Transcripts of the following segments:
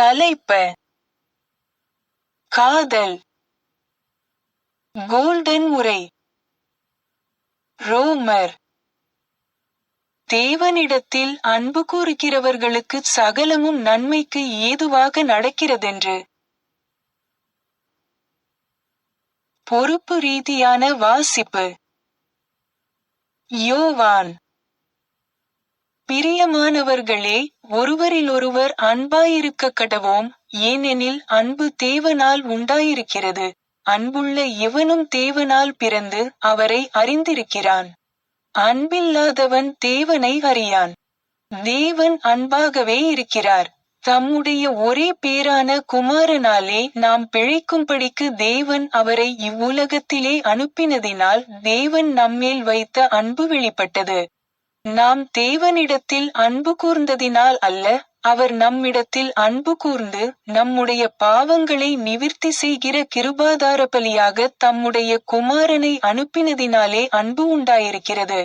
தலைப்ப காதல் கோல்டன் உரை ரோமர். தேவனிடத்தில் அன்பு கூறுகிறவர்களுக்கு சகலமும் நன்மைக்கு ஏதுவாக நடக்கிறதென்று. பொறுப்பு ரீதியான வாசிப்பு. யோவான். பிரியமானவர்களே ஒருவரிலொருவர் அன்பாயிருக்க கடவோம் ஏனெனில் அன்பு தேவனால் உண்டாயிருக்கிறது. அன்புள்ள எவனும் தேவனால் பிறந்து அவரை அறிந்திருக்கிறான். அன்பில்லாதவன் தேவனை அறியான். தேவன் அன்பாகவே இருக்கிறார். தம்முடைய ஒரே பேரான குமாரனாலே நாம் பிழைக்கும்படிக்கு தேவன் அவரை இவ்வுலகத்திலே அனுப்பினதினால் தேவன் நம்மேல் வைத்த அன்பு வெளிப்பட்டது. நாம் தேவனிடத்தில் அன்பு கூர்ந்ததினால் அல்ல அவர் நம்மிடத்தில் அன்பு கூர்ந்து நம்முடைய பாவங்களை நிவிர்த்தி செய்கிற கிருபாதார பலியாக தம்முடைய குமாரனை அனுப்பினதினாலே அன்பு உண்டாயிருக்கிறது.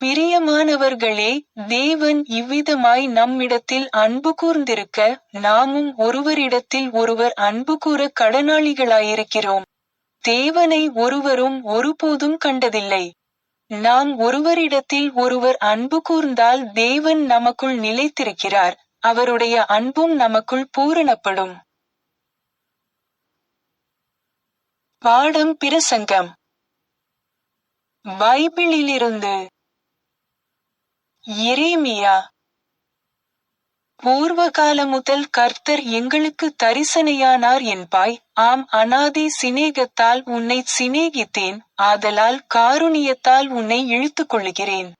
பிரியமானவர்களே தேவன் இவ்விதமாய் நம்மிடத்தில் அன்பு கூர்ந்திருக்க நாமும் ஒருவரிடத்தில் ஒருவர் அன்பு கூற கடனாளிகளாயிருக்கிறோம். தேவனை ஒருவரும் ஒருபோதும் கண்டதில்லை. நாம் ஒருவரிடத்தில் ஒருவர் அன்பு கூர்ந்தால் தேவன் நமக்குள் நிலைத்திருக்கிறார். அவருடைய அன்பும் நமக்குள் பூரணப்படும். பாடம் பிரசங்கம். பைபிளிலிருந்து. எரேமியா. பூர்வகால முதல் கர்த்தர் எங்களுக்கு தரிசனையானார் என்பாய். ஆம் அனாதி சிநேகத்தால் உன்னை சிநேகித்தேன். ஆதலால் காருணியத்தால் உன்னை இழுத்துக் கொள்கிறேன்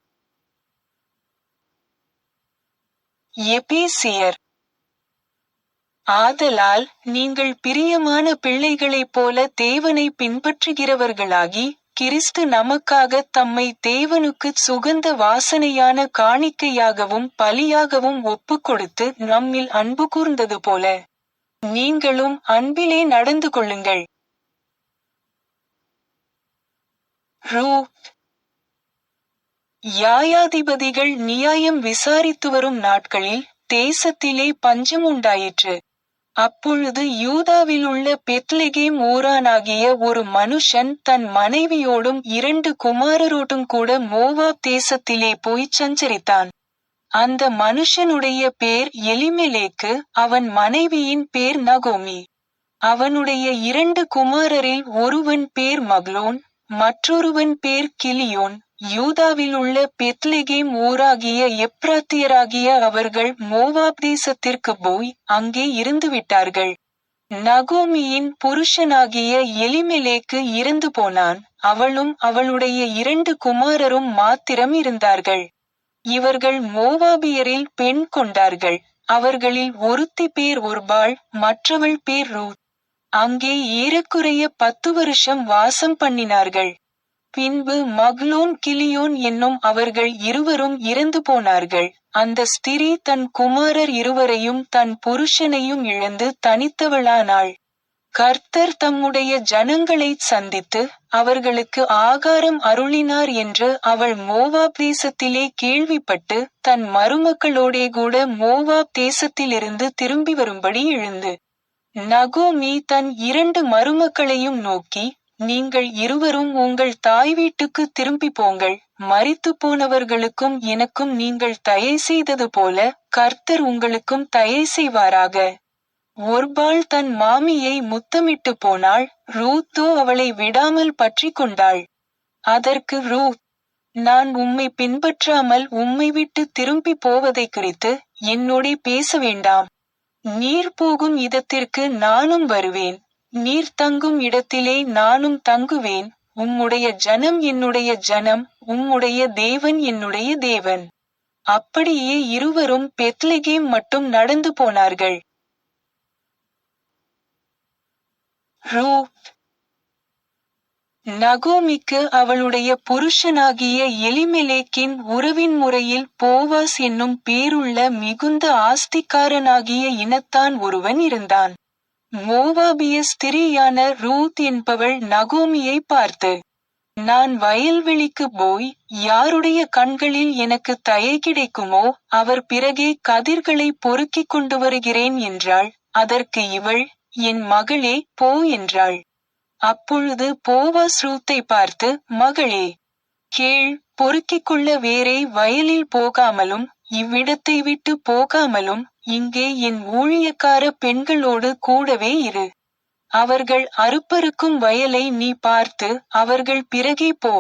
எபேசியர். ஆதலால் நீங்கள் பிரியமான பிள்ளைகளைப் போல தேவனை பின்பற்றுகிறவர்களாகி கிறிஸ்து நமக்காக தம்மை தேவனுக்குச் சுகந்த வாசனையான காணிக்கையாகவும் பலியாகவும் ஒப்புக்கொடுத்து நம்மில் அன்பு கூர்ந்தது போல நீங்களும் அன்பிலே நடந்து கொள்ளுங்கள். ரூ யாயாதிபதிகள் நியாயம் விசாரித்து வரும் நாட்களில் தேசத்திலே பஞ்சம் உண்டாயிற்று. அப்பொழுது யூதாவிலுள்ள பெத்லெகேம் ஊரானாகிய ஒரு மனுஷன் தன் மனைவியோடும் இரண்டு குமாரரோடும் கூட மோவாப் தேசத்திலே போய்ச் சஞ்சரித்தான். அந்த மனுஷனுடைய பேர் எலிமெலேக்கு அவன் மனைவியின் பேர் நகோமி. அவனுடைய இரண்டு குமாரரில் ஒருவன் பேர் மக்லோன் மற்றொருவன் பேர் கிலியோன். யூதாவில் உள்ள பெத்லெகேம் ஊராகிய எப்ராத்தியராகிய அவர்கள் மோவாப் தேசத்திற்கு போய் அங்கே இருந்து விட்டார்கள். நகோமியின் புருஷனாகிய எலிமெலேக்கு இறந்து போனான். அவளும் அவளுடைய இரண்டு குமாரரும் மாத்திரம் இருந்தார்கள். இவர்கள் மோவாபியரில் பெண் கொண்டார்கள். அவர்களில் ஒருத்தி பேர் ஒருபாள் மற்றவள் பேர் ரூத். அங்கே ஏறக்குறைய பத்து வருஷம் வாசம் பண்ணினார்கள். பின்பு மக்லோன் கிளியோன் என்னும் அவர்கள் இருவரும் இறந்து போனார்கள். அந்த ஸ்திரீ தன் குமாரர் இருவரையும் தன் புருஷனையும் இழந்து தனித்தவளானாள். கர்த்தர் தம்முடைய ஜனங்களைச் சந்தித்து அவர்களுக்கு ஆகாரம் அருளினார் என்று அவள் மோவாப் தேசத்திலே கேள்விப்பட்டு தன் மருமக்களோடே கூட மோவாப் தேசத்திலிருந்து திரும்பி வரும்படி எழுந்து. நகோமி தன் இரண்டு மருமக்களையும் நோக்கி நீங்கள் இருவரும் உங்கள் தாய் வீட்டுக்கு திரும்பி போங்கள். மறித்து போனவர்களுக்கும் எனக்கும் நீங்கள் தயை செய்தது போல கர்த்தர் உங்களுக்கும் தயை செய்வாராக. ஒருபாள் தன் மாமியை முத்தமிட்டு போனாள். ரூத்தோ அவளை விடாமல் பற்றி கொண்டாள். அதற்கு ரூத் நான் உம்மை பின்பற்றாமல் உம்மை விட்டு திரும்பி போவதை குறித்து என்னோடே பேச வேண்டாம். நீர் போகும் இதத்திற்கு நானும் வருவேன். நீர் தங்கும் இடத்திலே நானும் தங்குவேன். உம்முடைய ஜனம் என்னுடைய ஜனம் உம்முடைய தேவன் என்னுடைய தேவன். அப்படியே இருவரும் பெத்லகேம் மட்டும் நடந்து போனார்கள். ரூத் நகோமிக்கு அவளுடைய புருஷனாகிய எலிமெலேக்கின் உறவின் முறையில் போவாஸ் என்னும் பேருள்ள மிகுந்த ஆஸ்திக்காரனாகிய இனத்தான் ஒருவன் இருந்தான். மோவாபிய ஸ்திரீயான ரூத் என்பவள் நகோமியை பார்த்து நான் வயல்வெளிக்கு போய் யாருடைய கண்களில் எனக்கு தயை கிடைக்குமோ அவர் பிறகே கதிர்களை பொறுக்கிக் கொண்டு வருகிறேன் என்றாள். அதற்கு இவள் என் மகளே போ என்றாள். அப்பொழுது போவாஸ் ரூத்தை பார்த்து மகளே கேள் பொறுக்கிக் கொள்ள வேறே வயலில் போகாமலும் இவ்விடத்தை விட்டு போகாமலும் இங்கே என் ஊழியக்கார பெண்களோடு கூடவே இரு. அவர்கள் அறுப்பறுக்கும் வயலை நீ பார்த்து அவர்கள் பிறகே போ.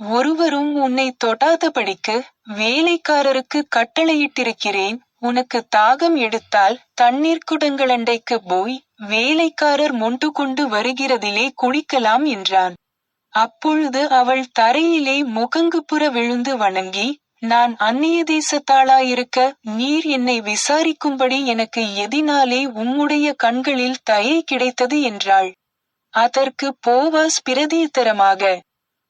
ஒருவரும் உன்னை தொடாதபடிக்கு வேலைக்காரருக்கு கட்டளையிட்டிருக்கிறேன். உனக்கு தாகம் எடுத்தால் தண்ணீர் குடங்களண்டைக்கு போய் வேலைக்காரர் மொண்டு கொண்டு வருகிறதிலே குளிக்கலாம் என்றான். அப்பொழுது அவள் தரையிலே முகங்குப்புற விழுந்து வணங்கி நான் அந்நிய தேசத்தாளாயிருக்க நீர் என்னை விசாரிக்கும்படி எனக்கு எதினாலே உம்முடைய கண்களில் தயை கிடைத்தது என்றாள். அதற்கு போவாஸ் பிரதியுத்தரமாக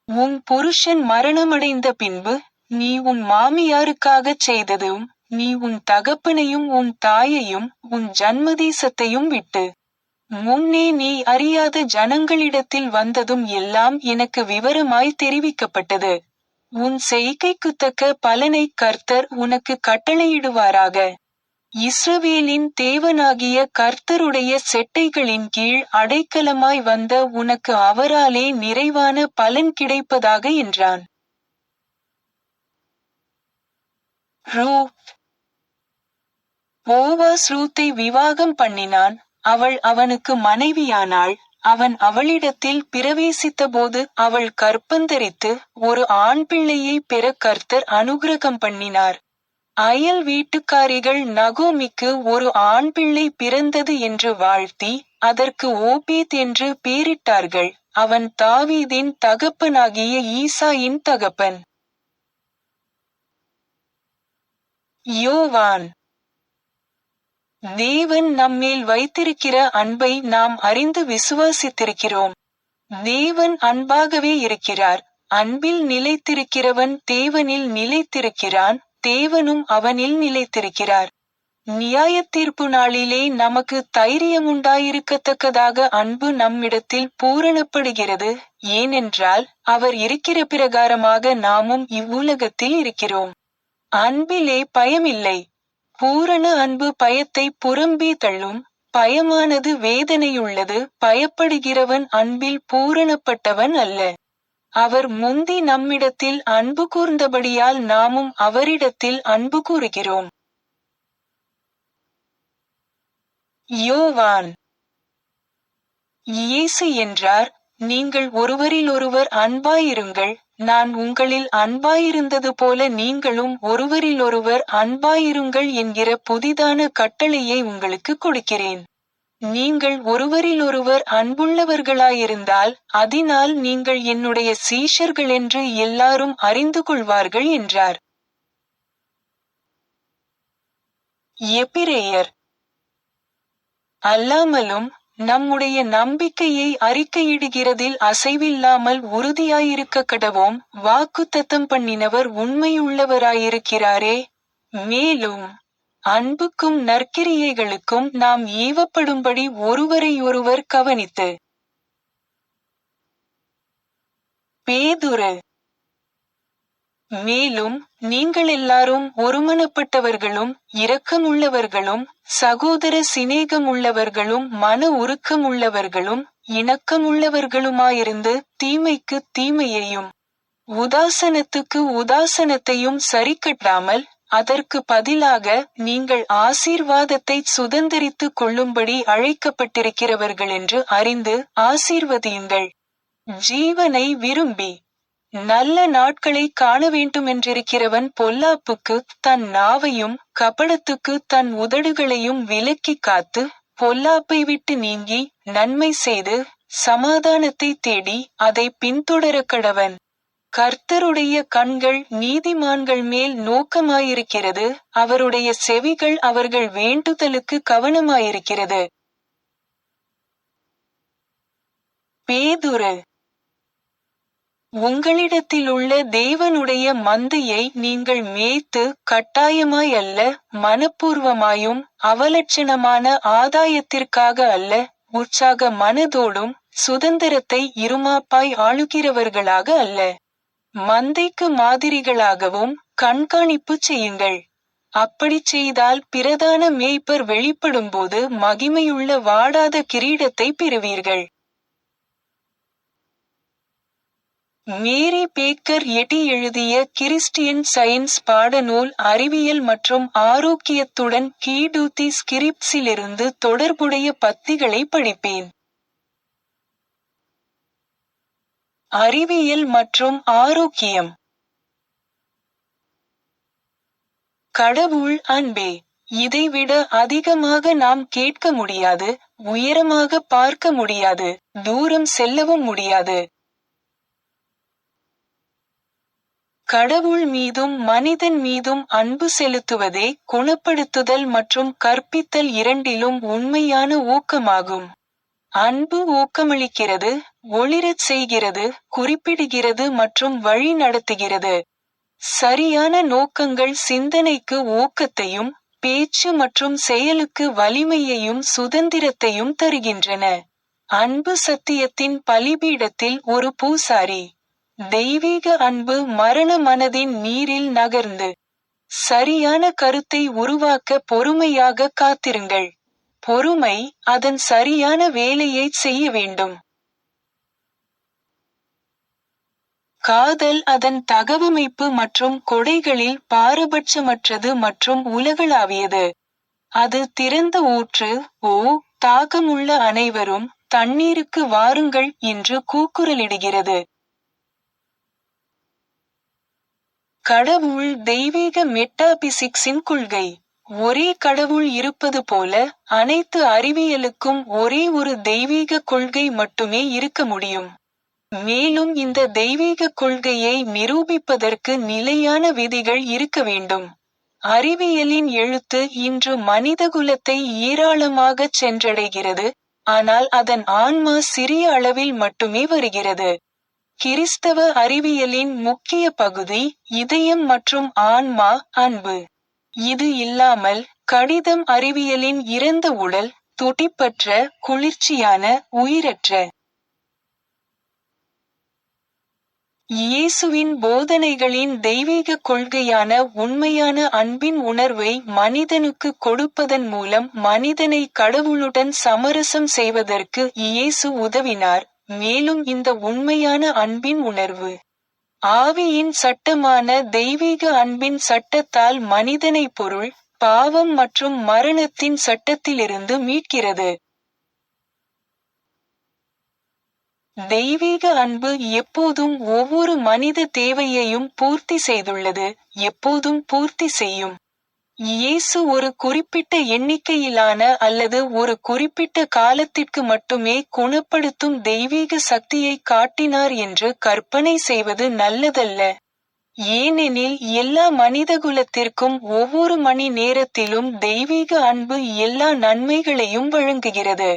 உன் புருஷன் மரணமடைந்த பின்பு நீ உன் மாமியாருக்காகச் செய்ததும் நீ உன் தகப்பனையும் உன் தாயையும் உன் ஜன்மதேசத்தையும் விட்டு. முன்னே நீ அறியாத ஜனங்களிடத்தில் வந்ததும் எல்லாம் எனக்கு விவரமாய் தெரிவிக்கப்பட்டது. உன் செய்கைக்கு தக்க பலனை கர்த்தர் உனக்கு கட்டளையிடுவாராக. இஸ்ரவேலின் தேவனாகிய கர்த்தருடைய செட்டைகளின் கீழ் அடைக்கலமாய் வந்த உனக்கு அவராலே நிறைவான பலன் கிடைப்பதாக என்றான். ரூத் போவாஸ் ரூத்தை விவாகம் பண்ணினான். அவள் அவனுக்கு மனைவியானாள். அவன் அவளிடத்தில் பிரவேசித்தபோது அவள் கற்பந்தரித்து ஒரு ஆண் பிள்ளையை பெற கர்த்தர் அனுகிரகம் பண்ணினார். அயல் வீட்டுக்காரிகள் நகோமிக்கு ஒரு ஆண் பிள்ளை பிறந்தது என்று வாழ்த்தி அதற்கு ஓபேத் என்று பேரிட்டார்கள். அவன் தாவீதின் தகப்பனாகிய ஈசாயின் தகப்பன். யோவான். தேவன் நம்மேல் வைத்திருக்கிற அன்பை நாம் அறிந்து விசுவாசித்திருக்கிறோம். தேவன் அன்பாகவே இருக்கிறார். அன்பில் நிலைத்திருக்கிறவன் தேவனில் நிலைத்திருக்கிறான். தேவனும் அவனில் நிலைத்திருக்கிறார். நியாய தீர்ப்பு நாளிலே நமக்கு தைரியம் உண்டாயிருக்கத்தக்கதாக அன்பு நம்மிடத்தில் பூரணப்படுகிறது. ஏனென்றால் அவர் இருக்கிற பிரகாரமாக நாமும் இவ்வுலகத்தில் இருக்கிறோம். அன்பிலே பயமில்லை. பூரண அன்பு பயத்தை புறம்பே தள்ளும் பயமானது வேதனையுள்ளது பயப்படுகிறவன் அன்பில் பூரணப்பட்டவன் அல்ல. அவர் முந்தி நம்மிடத்தில் அன்பு கூர்ந்தபடியால் நாமும் அவரிடத்தில் அன்பு கூறுகிறோம். யோவான். இயேசு என்றார் நீங்கள் ஒருவரிலொருவர் அன்பாயிருங்கள் நான் உங்களில் அன்பாயிருந்தது போல நீங்களும் ஒருவரிலொருவர் அன்பாயிருங்கள் என்கிற புதிதான கட்டளையை உங்களுக்கு கொடுக்கிறேன். நீங்கள் ஒருவரிலொருவர் அன்புள்ளவர்களாயிருந்தால் அதனால் நீங்கள் என்னுடைய சீஷர்கள் என்று எல்லாரும் அறிந்து கொள்வார்கள் என்றார். எபிரேயர் அல்லாமலும் நம்முடைய நம்பிக்கையை அறிக்கையிடுகிறதில் அசைவில்லாமல் உறுதியாயிருக்க கடவோம். வாக்குத்தத்தம் பண்ணினவர் உண்மையுள்ளவராயிருக்கிறாரே. மேலும் அன்புக்கும் நற்கிரியைகளுக்கும் நாம் ஏவப்படும்படி ஒருவரையொருவர் கவனித்து. பேதுரு மேலும் நீங்கள் எல்லாரும் ஒருமனப்பட்டவர்களும் இரக்கமுள்ளவர்களும் சகோதர சிநேகமுள்ளவர்களும் மன உருக்கமுள்ளவர்களும் இணக்கமுள்ளவர்களுமாயிருந்து தீமைக்கு தீமையையும் உதாசனத்துக்கு உதாசனத்தையும் சரிக்கட்டாமல் அதற்கு பதிலாக நீங்கள் ஆசீர்வாதத்தை சுதந்திரித்துக் கொள்ளும்படி அழைக்கப்பட்டிருக்கிறவர்கள் என்று அறிந்து ஆசீர்வதியுங்கள். ஜீவனை விரும்பி நல்ல நாட்களை காண வேண்டுமென்றிருக்கிறவன் பொல்லாப்புக்கு தன் நாவையும் கபடத்துக்கு தன் உதடுகளையும் விலக்கி காத்து பொல்லாப்பை விட்டு நீங்கி நன்மை செய்து சமாதானத்தை தேடி அதை பின்தொடர கடவன். கர்த்தருடைய கண்கள் நீதிமான்கள் மேல் நோக்கமாயிருக்கிறது அவருடைய செவிகள் அவர்கள் வேண்டுதலுக்கு கவனமாயிருக்கிறது. பேதுரு உங்களிடத்திலுள்ள தேவனுடைய மந்தையை நீங்கள் மேய்த்து கட்டாயமாய் அல்ல மனப்பூர்வமாயும் அவலட்சணமான ஆதாயத்திற்காக அல்ல உற்சாக மனதோடும் சுதந்திரத்தை இருமாப்பாய் ஆளுகிறவர்களாக அல்ல. மந்தைக்கு மாதிரிகளாகவும் கண்காணிப்பு செய்யுங்கள். அப்படிச் செய்தால் பிரதான மேய்ப்பர் வெளிப்படும்போது மகிமையுள்ள வாடாத கிரீடத்தை பெறுவீர்கள். மேரி பேக்கர் எட்டி எழுதிய கிறிஸ்டியன் சயின்ஸ் பாடநூல் அறிவியல் மற்றும் ஆரோக்கியத்துடன் கீடூத்தி ஸ்கிரிப்ஸிலிருந்து தொடர்புடைய பத்திகளை படிப்பேன். அறிவியல் மற்றும் ஆரோக்கியம். கடவுள் அன்பே இதைவிட அதிகமாக நாம் கேட்க முடியாது உயரமாக பார்க்க முடியாது தூரம் செல்லவும் முடியாது. கடவுள் மீதும் மனிதன் மீதும் அன்பு செலுத்துவதே குணப்படுத்துதல் மற்றும் கற்பித்தல் இரண்டிலும் உண்மையான ஊக்கமாகும். அன்பு ஊக்கமளிக்கிறது ஒளிரச் செய்கிறது குறிப்பிடுகிறது மற்றும் வழி நடத்துகிறது. சரியான நோக்கங்கள் சிந்தனைக்கு ஊக்கத்தையும் பேச்சு மற்றும் செயலுக்கு வலிமையையும் சுதந்திரத்தையும் தருகின்றன. அன்பு சத்தியத்தின் பலிபீடத்தில் ஒரு பூசாரி தெய்வீக அன்பு மரண மனதின் நீரில் நகர்ந்து சரியான கருத்தை உருவாக்க பொறுமையாக காத்திருங்கள். பொறுமை அதன் சரியான வேலையை செய்ய வேண்டும். காதல் அதன் தகவமைப்பு மற்றும் கொடைகளில் பாரபட்சமற்றது மற்றும் உலகளாவியது. அது திறந்த ஊற்று ஓ தாகமுள்ள அனைவரும் தண்ணீருக்கு வாருங்கள் என்று கூக்குரலிடுகிறது. கடவுள் தெய்வீக மெட்டாபிசிக்ஸின் கொள்கை. ஒரே கடவுள் இருப்பது போல அனைத்து அறிவியலுக்கும் ஒரே ஒரு தெய்வீக கொள்கை மட்டுமே இருக்க முடியும். மேலும் இந்த தெய்வீக கொள்கையை நிரூபிப்பதற்கு நிலையான விதிகள் இருக்க வேண்டும். அறிவியலின் எழுத்து இன்று மனிதகுலத்தை ஏராளமாகச் சென்றடைகிறது ஆனால் அதன் ஆன்மா சிறிய அளவில் மட்டுமே வருகிறது. கிறிஸ்தவ அறிவியலின் முக்கிய பகுதி இதயம் மற்றும் ஆன்மா அன்பு. இது இல்லாமல் கடிதம் அறிவியலின் இறந்த உடல் துடிப்பற்ற குளிர்ச்சியான உயிரற்ற. இயேசுவின் போதனைகளின் தெய்வீக கொள்கையான உண்மையான அன்பின் உணர்வை மனிதனுக்கு கொடுப்பதன் மூலம் மனிதனை கடவுளுடன் சமரசம் செய்வதற்கு இயேசு உதவினார். மேலும் இந்த உண்மையான அன்பின் உணர்வு. ஆவியின் சட்டமான தெய்வீக அன்பின் சட்டத்தால் மனிதனை பொருள் பாவம் மற்றும் மரணத்தின் சட்டத்திலிருந்து மீட்கிறது. தெய்வீக அன்பு எப்போதும் ஒவ்வொரு மனித தேவையையும் பூர்த்தி செய்துள்ளது எப்போதும் பூர்த்தி செய்யும். இயேசு ஒரு குறிப்பிட்ட எண்ணிக்கையிலான அல்லது ஒரு குறிப்பிட்ட காலத்திற்கு மட்டுமே குணப்படுத்தும் தெய்வீக சக்தியை காட்டினார் என்று கற்பனை செய்வது நல்லதல்ல. ஏனெனில் எல்லா மனிதகுலத்திற்கும் ஒவ்வொரு மணி நேரத்திலும் தெய்வீக அன்பு எல்லா நன்மைகளையும் வழங்குகிறது.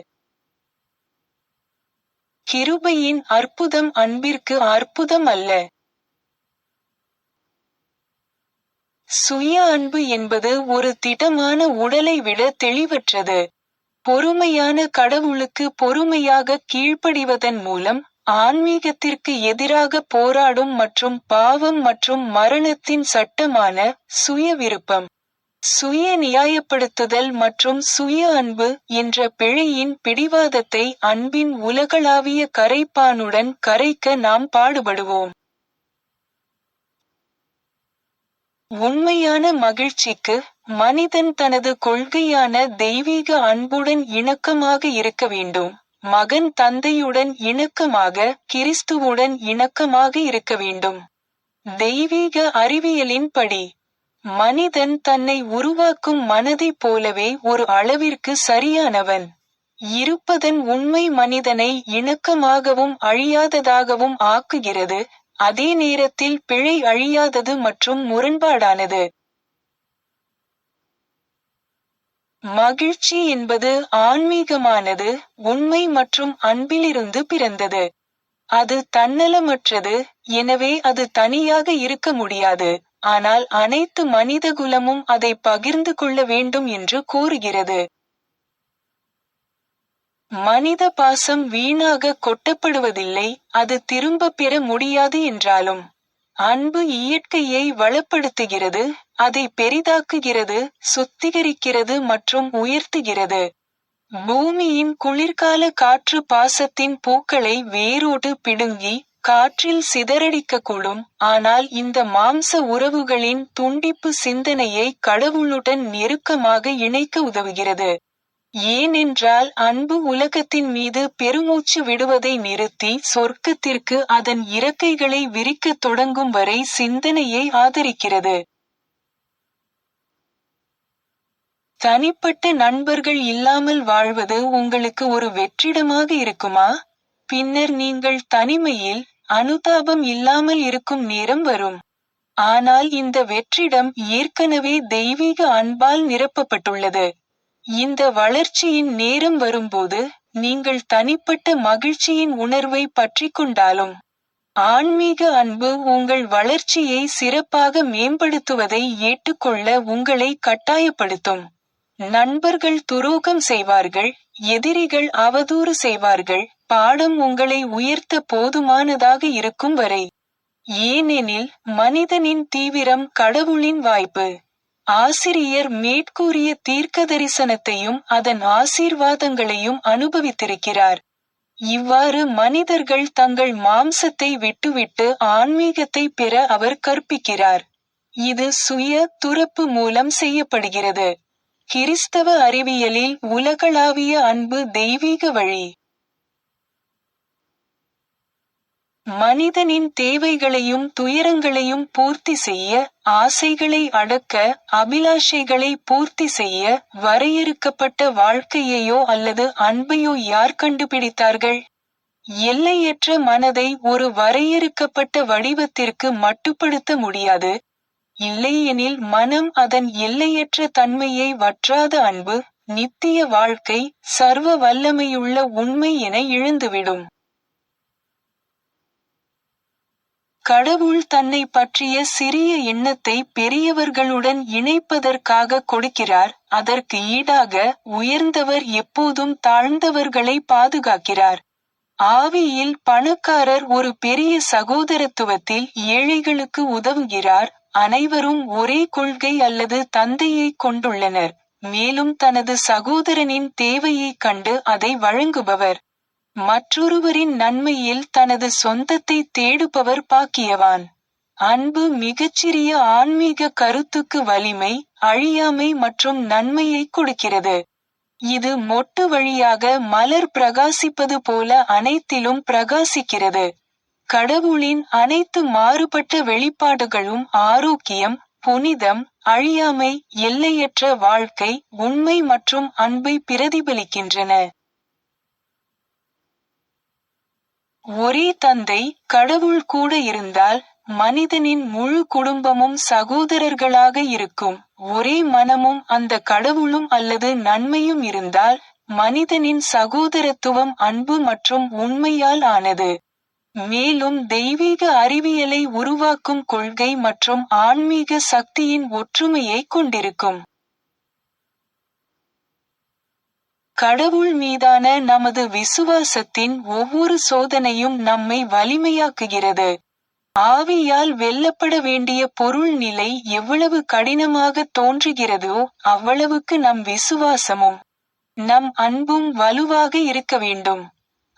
கிருபையின் அற்புதம் அன்பிற்கு அற்புதம் அல்ல. சுய அன்பு என்பது ஒரு திடமான உடலை விட தெளிவற்றது. பொறுமையான கடவுளுக்கு பொறுமையாக கீழ்ப்படிவதன் மூலம் ஆன்மீகத்திற்கு எதிராக போராடும் மற்றும் பாவம் மற்றும் மரணத்தின் சட்டமான சுய விருப்பம் சுய நியாயப்படுத்துதல் மற்றும் சுய அன்பு என்ற பிழையின் பிடிவாதத்தை அன்பின் உலகளாவிய கரைப்பானுடன் கரைக்க நாம் பாடுபடுவோம். உண்மையான மகிழ்ச்சிக்கு மனிதன் தனது கொள்கையான தெய்வீக அன்புடன் இணக்கமாக இருக்க வேண்டும். மகன் தந்தையுடன் இணக்கமாக கிறிஸ்துவுடன் இணக்கமாக இருக்க வேண்டும். தெய்வீக அறிவியலின் படி மனிதன் தன்னை உருவாக்கும் மனதைப் போலவே ஒரு அளவிற்கு சரியானவன். இருப்பதன் உண்மை மனிதனை இணக்கமாகவும் அழியாததாகவும் ஆக்குகிறது. அதே நேரத்தில் பிழை அழியாதது மற்றும் முரண்பாடானது. மகிழ்ச்சி என்பது ஆன்மீகமானது உண்மை மற்றும் அன்பிலிருந்து பிறந்தது. அது தன்னலமற்றது எனவே அது தனியாக இருக்க முடியாது. ஆனால் அனைத்து மனிதகுலமும் அதை பகிர்ந்து கொள்ள வேண்டும் என்று கூறுகிறது. மனித பாசம் வீணாக கொட்டப்படுவதில்லை அது திரும்ப பெற முடியாது என்றாலும். அன்பு இயற்கையை வளப்படுத்துகிறது அதை பெரிதாக்குகிறது சுத்திகரிக்கிறது மற்றும் உயர்த்துகிறது. பூமியின் குளிர்கால காற்று பாசத்தின் பூக்களை வேரோடு பிடுங்கி காற்றில் சிதறடிக்கக்கூடும். ஆனால் இந்த மாம்ச உறவுகளின் துண்டிப்பு சிந்தனையை கடவுளுடன் நெருக்கமாக இணைக்க உதவுகிறது. ஏனென்றால் அன்பு உலகத்தின் மீது பெருமூச்சு விடுவதை நிறுத்தி சொர்க்கத்திற்கு அதன் இறக்கைகளை விரிக்கத் தொடங்கும் வரை சிந்தனையை ஆதரிக்கிறது. தனிப்பட்ட நண்பர்கள் இல்லாமல் வாழ்வது உங்களுக்கு ஒரு வெற்றிடமாக இருக்குமா? பின்னர் நீங்கள் தனிமையில் அனுதாபம் இல்லாமல் இருக்கும் நேரம் வரும். ஆனால் இந்த வெற்றிடம் ஏற்கனவே தெய்வீக அன்பால் நிரப்பப்பட்டுள்ளது. இந்த வளர்ச்சியின் நேரம் வரும்போது நீங்கள் தனிப்பட்ட மகிழ்ச்சியின் உணர்வை பற்றிக்கொண்டாலும் ஆன்மீக அன்பு உங்கள் வளர்ச்சியை சிறப்பாக மேம்படுத்துவதை ஏற்றுக்கொள்ள உங்களை கட்டாயப்படுத்தும். நண்பர்கள் துரோகம் செய்வார்கள் எதிரிகள் அவதூறு செய்வார்கள் பாடம் உங்களை உயர்த்த போதுமானதாக இருக்கும் வரை. ஏனெனில் மனிதனின் தீவிரம் கடவுளின் வாய்ப்பு. ஆசிரியர் மேற்கூறிய தீர்க்க தரிசனத்தையும் அதன் ஆசீர்வாதங்களையும் அனுபவித்திருக்கிறார். இவ்வாறு மனிதர்கள் தங்கள் மாம்சத்தை விட்டுவிட்டு ஆன்மீகத்தை பெற அவர் கற்பிக்கிறார். இது சுய துறப்பு மூலம் செய்யப்படுகிறது. கிறிஸ்தவ அறிவியலில் உலகளாவிய அன்பு தெய்வீக வழி. மனிதனின் தேவைகளையும் துயரங்களையும் பூர்த்தி செய்ய ஆசைகளை அடக்க அபிலாஷைகளை பூர்த்தி செய்ய வரையறுக்கப்பட்ட வாழ்க்கையையோ அல்லது அன்பையோ யார் கண்டுபிடித்தார்கள்? எல்லையற்ற மனதை ஒரு வரையறுக்கப்பட்ட வடிவத்திற்கு மட்டுப்படுத்த முடியாது. இல்லையெனில் மனம் அதன் எல்லையற்ற தன்மையை வற்றாத அன்பு நித்திய வாழ்க்கை சர்வ வல்லமையுள்ள உண்மை என இழந்துவிடும். கடவுள் தன்னை பற்றிய சிறிய எண்ணத்தை பெரியவர்களுடன் இணைப்பதற்காக கொடுக்கிறார். அதற்கு ஈடாக உயர்ந்தவர் எப்போதும் தாழ்ந்தவர்களை பாதுகாக்கிறார். ஆவியில் பணக்காரர் ஒரு பெரிய சகோதரத்துவத்தில் ஏழைகளுக்கு உதவுகிறார். அனைவரும் ஒரே கொள்கை அல்லது தந்தையை கொண்டுள்ளனர். மேலும் தனது சகோதரனின் தேவையைக் கண்டு அதை வழங்குபவர். மற்றொருவரின் நன்மையில் தனது சொந்தத்தை தேடுபவர் பாக்கியவான். அன்பு மிகச்சிறிய ஆன்மீக கருத்துக்கு வலிமை அழியாமை மற்றும் நன்மையை கொடுக்கிறது. இது மொட்டு வழியாக மலர் பிரகாசிப்பது போல அனைத்திலும் பிரகாசிக்கிறது. கடவுளின் அனைத்து மாறுபட்ட வெளிப்பாடுகளும் ஆரோக்கியம் புனிதம் அழியாமை எல்லையற்ற வாழ்க்கை உண்மை மற்றும் அன்பை பிரதிபலிக்கின்றன. ஒரே தந்தை கடவுள் கூட இருந்தால் மனிதனின் முழு குடும்பமும் சகோதரர்களாக இருக்கும். ஒரே மனமும் அந்த கடவுளும் அல்லது நன்மையும் இருந்தால் மனிதனின் சகோதரத்துவம் அன்பு மற்றும் உண்மையால் ஆனது. மேலும் தெய்வீக அறிவியலை உருவாக்கும் கொள்கை மற்றும் ஆன்மீக சக்தியின் ஒற்றுமையை கொண்டிருக்கும். கடவுள் மீதான நமது விசுவாசத்தின் ஒவ்வொரு சோதனையும் நம்மை வலிமையாக்குகிறது. ஆவியால் வெல்லப்பட வேண்டிய பொருள் நிலை எவ்வளவு கடினமாக தோன்றுகிறதோ அவ்வளவுக்கு நம் விசுவாசமும் நம் அன்பும் வலுவாக இருக்க வேண்டும்.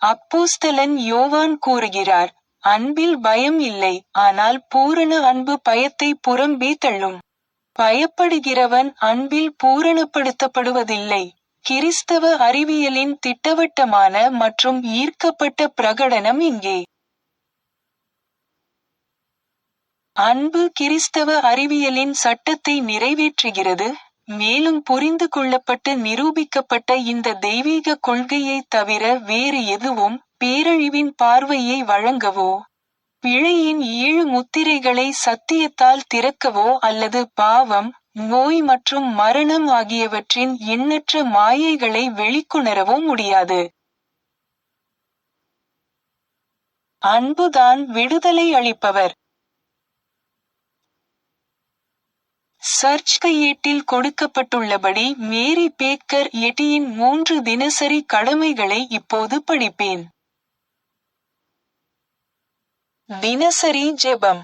அப்போஸ்தலன் யோவான் கூறுகிறார் அன்பில் பயம் இல்லை ஆனால் பூரண அன்பு பயத்தை புறம்பே தள்ளும். பயப்படுகிறவன் அன்பில் பூரணப்படுத்தப்படுவதில்லை. கிறிஸ்தவ அறிவியலின் திட்டவட்டமான மற்றும் ஈர்க்கப்பட்ட பிரகடனம் இங்கே. அன்பு கிறிஸ்தவ அறிவியலின் சட்டத்தை நிறைவேற்றுகிறது மேலும் புரிந்து கொள்ளப்பட்டு நிரூபிக்கப்பட்ட இந்த தெய்வீக கொள்கையை தவிர வேறு எதுவும் பேரழிவின் பார்வையை வழங்கவோ பிழையின் ஏழு முத்திரைகளை சத்தியத்தால் திறக்கவோ அல்லது பாவம் நோய் மற்றும் மரணம் ஆகியவற்றின் எண்ணற்ற மாயைகளை வெளிக்கொணரவும் முடியாது. அன்புதான் விடுதலை அளிப்பவர். சர்ச் கையேட்டில் கொடுக்கப்பட்டுள்ளபடி மேரி பேக்கர் எட்டியின் மூன்று தினசரி கடமைகளை இப்போது படிப்பேன். தினசரி ஜெபம்.